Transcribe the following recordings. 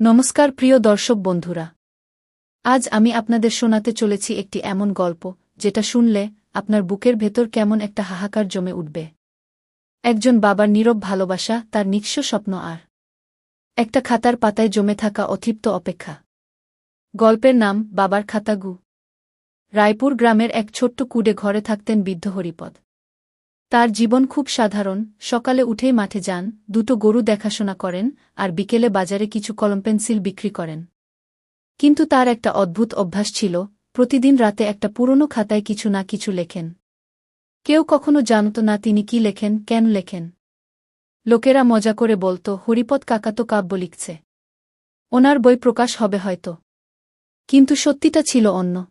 নমস্কার প্রিয় দর্শক বন্ধুরা। আজ আমি আপনাদের শোনাতে চলেছি একটি এমন গল্প, যেটা শুনলে আপনার বুকের ভেতর কেমন একটা হাহাকার জমে উঠবে। একজন বাবার নীরব ভালোবাসা, তার নিঃস্ব স্বপ্ন আর একটা খাতার পাতায় জমে থাকা অতৃপ্ত অপেক্ষা। গল্পের নাম, বাবার খাতাগু। রায়পুর গ্রামের এক ছোট্ট কুডে ঘরে থাকতেন বৃদ্ধ হরিপদ। তার জীবন খুব সাধারণ, সকালে উঠেই মাঠে যান, দুটো গরু দেখাশোনা করেন, আর বিকেলে বাজারে কিছু কলম পেন্সিল বিক্রি করেন। কিন্তু তার একটা অদ্ভুত অভ্যাস ছিল, প্রতিদিন রাতে একটা পুরনো খাতায় কিছু না কিছু লেখেন। কেউ কখনো জানত না তিনি কি লেখেন, কেন লেখেন। লোকেরা মজা করে বলত, হরিপদ কাকা তো কাব্য লিখছে। ওনার বই প্রকাশ হবে হয়তো। কিন্তু সত্যিটা ছিল অন্য।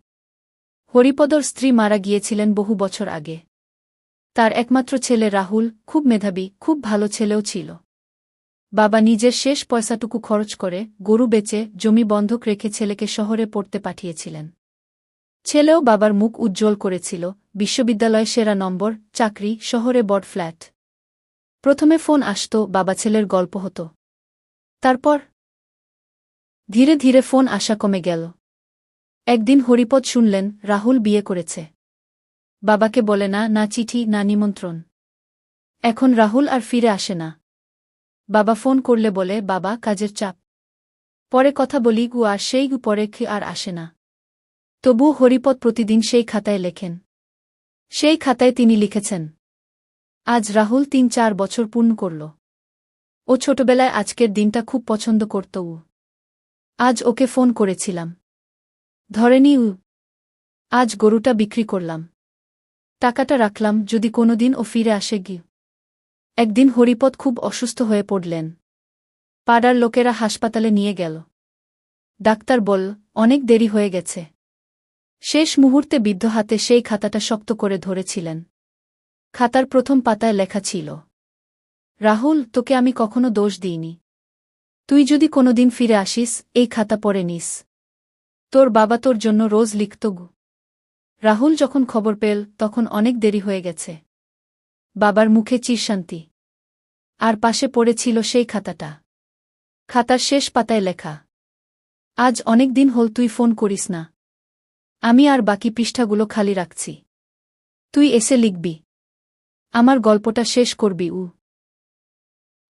হরিপদর স্ত্রী মারা গিয়েছিলেন বহু বছর আগে। তার একমাত্র ছেলে রাহুল খুব মেধাবী, খুব ভালো ছেলেও ছিল। বাবা নিজের শেষ পয়সাটুকু খরচ করে গরু বেচে জমি বন্ধক রেখে ছেলেকে শহরে পড়তে পাঠিয়েছিলেন। ছেলেও বাবার মুখ উজ্জ্বল করেছিল বিশ্ববিদ্যালয়ে সেরা নম্বর, চাকরি, শহরে বড় ফ্ল্যাট। প্রথমে ফোন আসত বাবা ছেলের গল্প হতো। তারপর ধীরে ধীরে ফোন আসা কমে গেল। একদিন হরিপদ শুনলেন, রাহুল বিয়ে করেছে। বাবাকে বলে না না চিঠি, না নিমন্ত্রণ। এখন রাহুল আর ফিরে আসে না। বাবা ফোন করলে বলে, বাবা, কাজের চাপ। পরে কথা বলি, গু আর সেই গু পরে খি আর আসে না। তবুও হরিপদ প্রতিদিন সেই খাতায় লেখেন। সেই খাতায় তিনি লিখেছেন, আজ রাহুল তিন চার বছর পূর্ণ করল। ও ছোটবেলায় আজকের দিনটা খুব পছন্দ করত উ। আজ ওকে ফোন করেছিলাম। ধরেনি উ। আজ গরুটা বিক্রি করলাম। টাকাটা রাখলাম যদি কোনোদিন ও ফিরে আসে গি একদিন হরিপদ খুব অসুস্থ হয়ে পড়লেন। পাড়ার লোকেরা হাসপাতালে নিয়ে গেল। ডাক্তার বল অনেক দেরি হয়ে গেছে। শেষ মুহূর্তে বিদ্ধ হাতে সেই খাতাটা শক্ত করে ধরেছিলেন। খাতার প্রথম পাতায় লেখা ছিল, রাহুল, তোকে আমি কখনো দোষ দিইনি। তুই যদি কোনোদিন ফিরে আসিস, এই খাতা পড়ে নিস। তোর বাবা তোর জন্য রোজ লিখত গু। রাহুল যখন খবর পেল, তখন অনেক দেরি হয়ে গেছে। বাবার মুখে চিরশান্তি। আর পাশে পড়েছিল সেই খাতাটা। খাতার শেষ পাতায় লেখা, আজ অনেক দিন হল, তুই ফোন করিস না। আমি আর বাকি পৃষ্ঠাগুলো খালি রাখছি। তুই এসে লিখবি। আমার গল্পটা শেষ করবি, উ।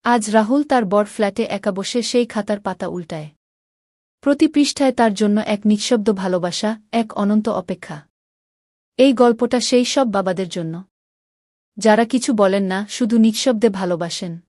আজ রাহুল তার বর ফ্ল্যাটে একা বসে সেই খাতার পাতা উল্টায়। প্রতি পৃষ্ঠায় তার জন্য এক নিঃশব্দ ভালোবাসা, এক অনন্ত অপেক্ষা। এই গল্পটা সেই সব বাবাদের জন্য। যারা কিছু বলেন না শুধু নিঃশব্দে ভালোবাসেন।